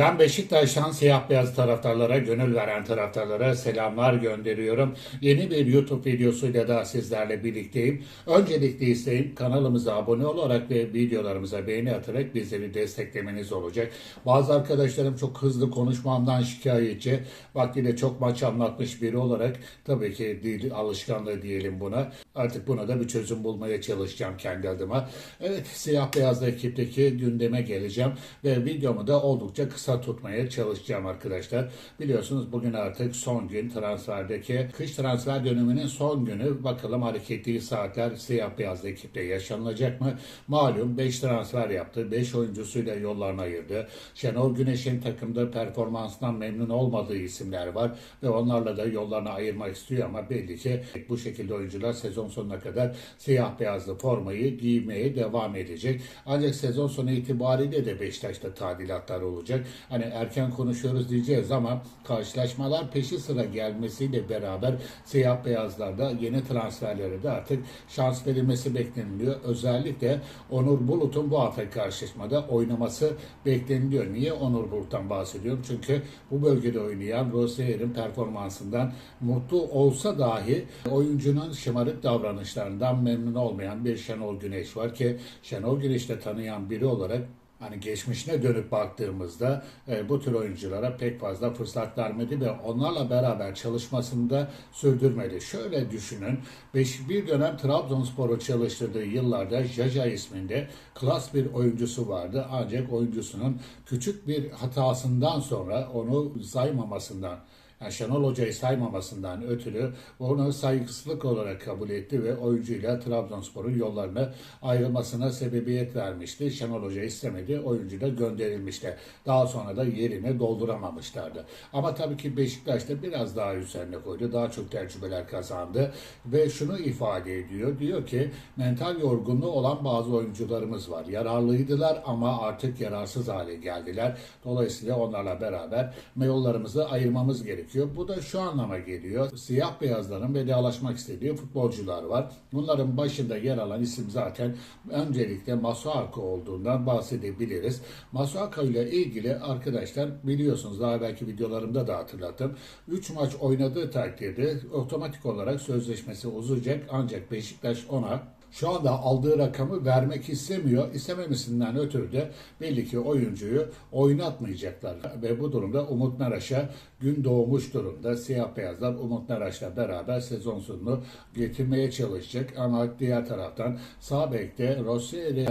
Ben Beşiktaş'tan siyah beyaz taraftarlara, gönül veren taraftarlara selamlar gönderiyorum. Yeni bir YouTube videosuyla da sizlerle birlikteyim. Öncelikle isteğim kanalımıza abone olarak ve videolarımıza beğeni atarak bizleri desteklemeniz olacak. Bazı arkadaşlarım çok hızlı konuşmamdan şikayetçi. Vaktiyle çok maç anlatmış biri olarak tabii ki dil alışkanlığı diyelim buna. Artık buna da bir çözüm bulmaya çalışacağım kendi adıma. Evet siyah beyazlı ekipteki gündeme geleceğim ve videomu da oldukça kısa tutmaya çalışacağım arkadaşlar. Biliyorsunuz bugün artık son gün transferdeki kış transfer döneminin son günü. Bakalım hareketli saatler siyah beyazlı ekipte yaşanılacak mı? Malum 5 transfer yaptı. 5 oyuncusuyla yollarını ayırdı. Şenol Güneş'in takımda performansından memnun olmadığı isimler var ve onlarla da yollarını ayırmak istiyor ama belli ki bu şekilde oyuncular sezon sonuna kadar siyah beyazlı formayı giymeye devam edecek. Ancak sezon sonu itibariyle de Beşiktaş'ta tadilatlar olacak. Hani erken konuşuyoruz diyeceğiz ama karşılaşmalar peşi sıra gelmesiyle beraber siyah beyazlarda yeni transferlere de artık şans verilmesi bekleniliyor. Özellikle Onur Bulut'un bu hafta karşılaşmada oynaması bekleniliyor. Niye Onur Bulut'tan bahsediyorum? Çünkü bu bölgede oynayan Rosier'in performansından mutlu olsa dahi oyuncunun şımarık davranışlarından memnun olmayan bir Şenol Güneş var ki Şenol Güneş'te tanıyan biri olarak Hani geçmişine dönüp baktığımızda e, bu tür oyunculara pek fazla fırsat vermedi ve onlarla beraber çalışmasını da sürdürmedi. Şöyle düşünün, beş, bir dönem Trabzonspor'u çalıştırdığı yıllarda Jaja isminde klas bir oyuncusu vardı. Ancak oyuncusunun küçük bir hatasından sonra onu saymamasından yani Şenol Hoca'yı saymamasından ötürü onu saygısızlık olarak kabul etti ve oyuncuyla Trabzonspor'un yollarını ayrılmasına sebebiyet vermişti. Şenol Hoca istemedi, oyuncu da gönderilmişti. Daha sonra da yerine dolduramamışlardı. Ama tabii ki Beşiktaş'ta biraz daha üzerine koydu. Daha çok tecrübeler kazandı ve şunu ifade ediyor. Diyor ki mental yorgunluğu olan bazı oyuncularımız var. Yararlıydılar ama artık yararsız hale geldiler. Dolayısıyla onlarla beraber yollarımızı ayırmamız gerekiyor gerekiyor. Bu da şu anlama geliyor. Siyah beyazların vedalaşmak istediği futbolcular var. Bunların başında yer alan isim zaten öncelikle Masuako olduğundan bahsedebiliriz. Masuako ile ilgili arkadaşlar biliyorsunuz daha belki videolarımda da hatırlattım. 3 maç oynadığı takdirde otomatik olarak sözleşmesi uzayacak ancak Beşiktaş ona şu anda aldığı rakamı vermek istemiyor. İstememesinden ötürü de belli ki oyuncuyu oynatmayacaklar. Ve bu durumda Umut Meraş'a gün doğmuş durumda. Siyah beyazlar Umut Meraş'la beraber sezon sonunu getirmeye çalışacak. Ama diğer taraftan sağ bekte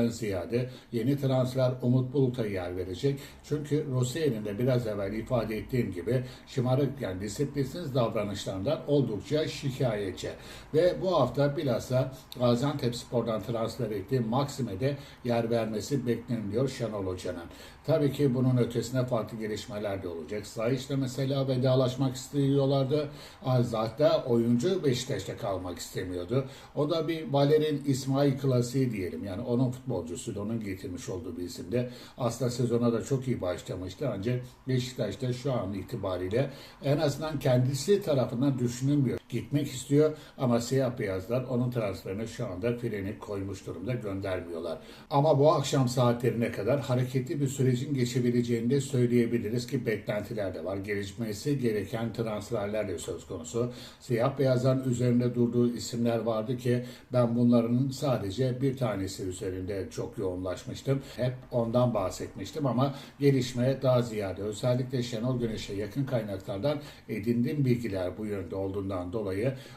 ziyade yeni transfer Umut Bulut'a yer verecek. Çünkü Rossier'in de biraz evvel ifade ettiğim gibi şımarık yani disiplinsiz davranışlarından oldukça şikayetçi. Ve bu hafta bilhassa Gaziantep Spor'dan transfer ettiği Maksime'de yer vermesi bekleniliyor Şenol Hoca'nın. Tabii ki bunun ötesine farklı gelişmeler de olacak. Sayış'la mesela vedalaşmak istiyorlardı. Zaten oyuncu Beşiktaş'ta kalmak istemiyordu. O da bir Valer'in İsmail klasiği diyelim. Yani onun futbolcusuydu. Onun getirmiş olduğu bir isimde. Aslında sezona da çok iyi başlamıştı. Ancak Beşiktaş'ta şu an itibariyle en azından kendisi tarafından düşünülmüyor. Gitmek istiyor ama siyah beyazlar onun transferine şu anda freni koymuş durumda göndermiyorlar. Ama bu akşam saatlerine kadar hareketli bir sürecin geçebileceğini de söyleyebiliriz ki beklentiler de var. Gelişmesi gereken transferler de söz konusu. Siyah beyazların üzerinde durduğu isimler vardı ki ben bunların sadece bir tanesi üzerinde çok yoğunlaşmıştım. Hep ondan bahsetmiştim ama gelişme daha ziyade özellikle Şenol Güneş'e yakın kaynaklardan edindiğim bilgiler bu yönde olduğundan dolayı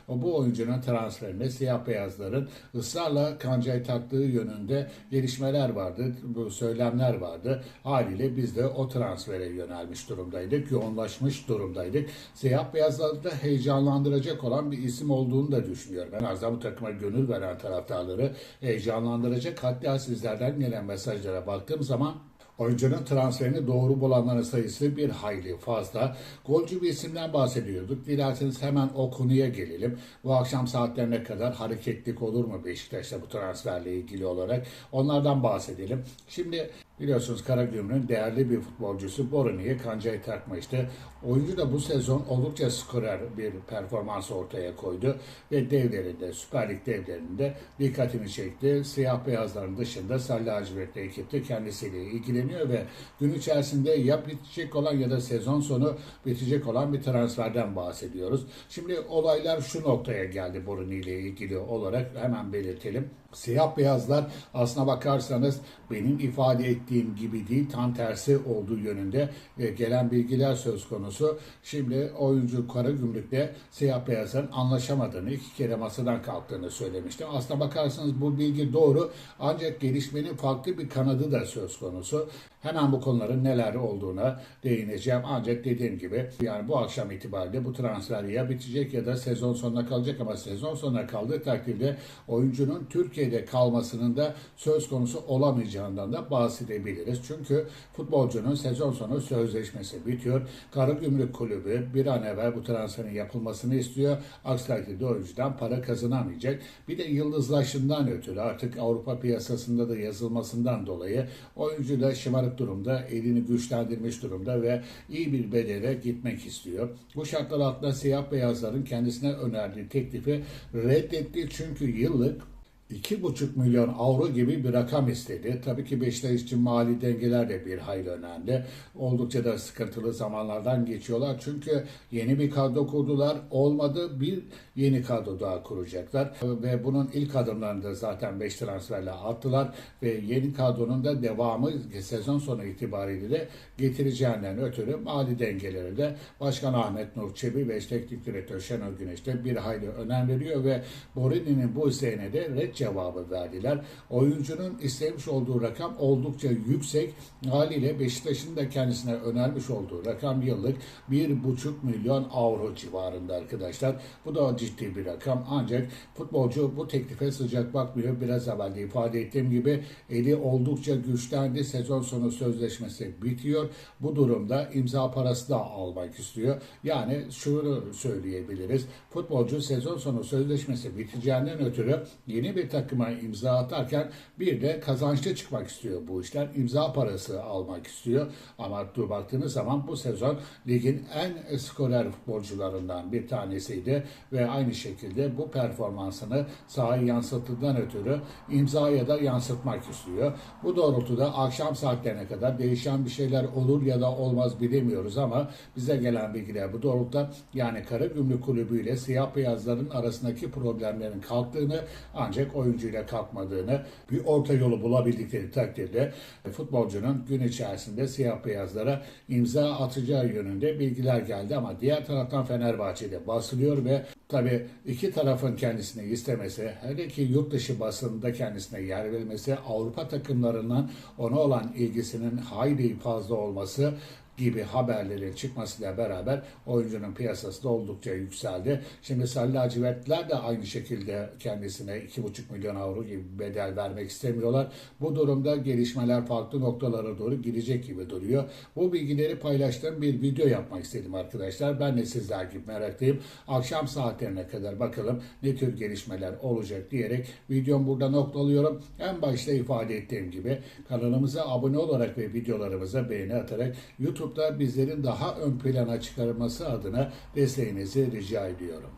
o bu oyuncunun transferine siyah beyazların ısrarla kancayı taktığı yönünde gelişmeler vardı, bu söylemler vardı. Haliyle biz de o transfere yönelmiş durumdaydık, yoğunlaşmış durumdaydık. Siyah beyazlarda heyecanlandıracak olan bir isim olduğunu da düşünüyorum. En azından bu takıma gönül veren taraftarları heyecanlandıracak. Hatta sizlerden gelen mesajlara baktığım zaman Oyuncunun transferini doğru bulanların sayısı bir hayli fazla. Golcü bir isimden bahsediyorduk. Dilerseniz hemen o konuya gelelim. Bu akşam saatlerine kadar hareketlik olur mu Beşiktaş'ta bu transferle ilgili olarak? Onlardan bahsedelim. Şimdi Biliyorsunuz Karagümrük'ün değerli bir futbolcusu Boruni'ye kancayı takmıştı. Oyuncu da bu sezon oldukça skorer bir performans ortaya koydu ve devlerinde, Süper Lig devlerinde dikkatini çekti. Siyah beyazların dışında Sarı Lacivertli ekip de kendisiyle ilgileniyor ve gün içerisinde ya bitecek olan ya da sezon sonu bitecek olan bir transferden bahsediyoruz. Şimdi olaylar şu noktaya geldi Boruni ile ilgili olarak hemen belirtelim. Siyah beyazlar aslına bakarsanız benim ifade ettiğim gibi değil tam tersi olduğu yönünde e, gelen bilgiler söz konusu. Şimdi oyuncu Karagümrük'te siyah beyazların anlaşamadığını iki kere masadan kalktığını söylemişti. Aslına bakarsanız bu bilgi doğru ancak gelişmenin farklı bir kanadı da söz konusu. Hemen bu konuların neler olduğuna değineceğim. Ancak dediğim gibi yani bu akşam itibariyle bu transfer ya bitecek ya da sezon sonuna kalacak ama sezon sonuna kaldığı takdirde oyuncunun Türkiye'de kalmasının da söz konusu olamayacağından da bahsedebiliriz. Çünkü futbolcunun sezon sonu sözleşmesi bitiyor. Karagümrük Kulübü bir an evvel bu transferin yapılmasını istiyor. Aksi takdirde oyuncudan para kazanamayacak. Bir de yıldızlaşından ötürü artık Avrupa piyasasında da yazılmasından dolayı oyuncu da şımarık durumda, elini güçlendirmiş durumda ve iyi bir bedele gitmek istiyor. Bu şartlar altında siyah beyazların kendisine önerdiği teklifi reddetti çünkü yıllık 2,5 milyon avro gibi bir rakam istedi. Tabii ki Beşiktaş için mali dengeler de bir hayli önemli. Oldukça da sıkıntılı zamanlardan geçiyorlar. Çünkü yeni bir kadro kurdular. Olmadı bir yeni kadro daha kuracaklar. Ve bunun ilk adımlarını da zaten 5 transferle attılar. Ve yeni kadronun da devamı sezon sonu itibariyle de getireceğinden ötürü mali dengeleri de Başkan Ahmet Nur Çebi ve teknik direktör Şenol Güneş de bir hayli önem veriyor ve Borini'nin bu isteğine de red cevabı verdiler. Oyuncunun istemiş olduğu rakam oldukça yüksek. Haliyle Beşiktaş'ın da kendisine önermiş olduğu rakam yıllık 1,5 milyon avro civarında arkadaşlar. Bu da ciddi bir rakam. Ancak futbolcu bu teklife sıcak bakmıyor. Biraz evvel de ifade ettiğim gibi eli oldukça güçlendi. Sezon sonu sözleşmesi bitiyor. Bu durumda imza parası da almak istiyor. Yani şunu söyleyebiliriz. Futbolcu sezon sonu sözleşmesi biteceğinden ötürü yeni bir takıma imza atarken bir de kazançlı çıkmak istiyor bu işler. İmza parası almak istiyor. Ama dur baktığınız zaman bu sezon ligin en skorer futbolcularından bir tanesiydi ve aynı şekilde bu performansını sahaya yansıttığından ötürü imzaya da yansıtmak istiyor. Bu doğrultuda akşam saatlerine kadar değişen bir şeyler olur ya da olmaz bilemiyoruz ama bize gelen bilgiler bu doğrultuda yani Karagümrük Kulübü ile siyah beyazların arasındaki problemlerin kalktığını ancak oyuncuyla kalkmadığını bir orta yolu bulabildikleri takdirde futbolcunun gün içerisinde siyah beyazlara imza atacağı yönünde bilgiler geldi. Ama diğer taraftan Fenerbahçe'de basılıyor ve tabi iki tarafın kendisini istemesi, hele ki yurt dışı basında kendisine yer verilmesi, Avrupa takımlarından ona olan ilgisinin hayli fazla olması gibi haberlerin çıkmasıyla beraber oyuncunun piyasası da oldukça yükseldi. Şimdi Sarı lacivertler de aynı şekilde kendisine 2,5 milyon avro gibi bedel vermek istemiyorlar. Bu durumda gelişmeler farklı noktalara doğru gidecek gibi duruyor. Bu bilgileri paylaştığım bir video yapmak istedim arkadaşlar. Ben de sizler gibi meraklıyım. Akşam saatlerine kadar bakalım ne tür gelişmeler olacak diyerek videomu burada noktalıyorum. En başta ifade ettiğim gibi kanalımıza abone olarak ve videolarımıza beğeni atarak YouTube YouTube'da bizlerin daha ön plana çıkarılması adına desteğinizi rica ediyorum.